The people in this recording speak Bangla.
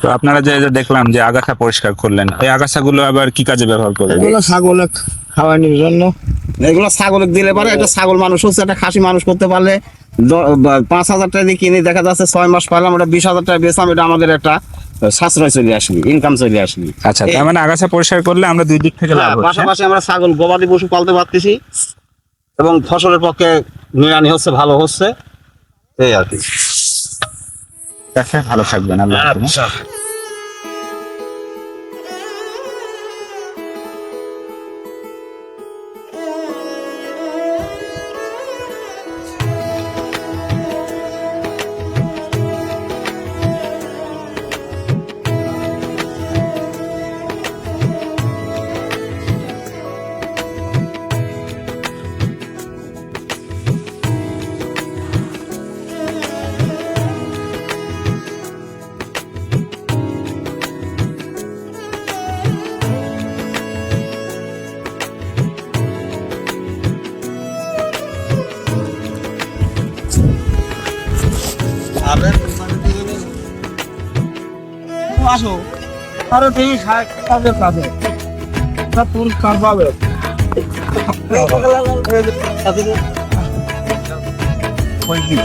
তো আপনারা যে দেখলাম যে আগাছা পরিষ্কার করলেন এই আগাছাগুলো আবার কি কাজে ব্যবহার করবেন? এগুলো ছাগল খাওয়ানোর জন্য। এগুলো ছাগল দিলে পারে একটা ছাগল মানুষ হচ্ছে একটা খাসি মানুষ করতে পারলে পাঁচ হাজার টাকা দিয়ে কিনে দেখা যাচ্ছে ছয় মাস পাইলাম ওটা বিশ হাজার টাকা বেচলাম এটা আমাদের একটা সাশ্রয় চলে আসলি ইনকাম চলে আসলি আচ্ছা তার মানে আগাছা পরিষ্কার করলে আমরা দুই দিক থেকে লাভ হ্যাঁ, পাশাপাশি আমরা ছাগল গবাদি পশু পালতে পারতেছি এবং ফসলের পক্ষে নিড়ানি হচ্ছে ভালো হচ্ছে এই আর কি। আচ্ছা, ভালো থাকবেন আল্লাহ আসো। আরও দেখি কাজে। কাজে সব পুরস্কার পাবে? ওই কি?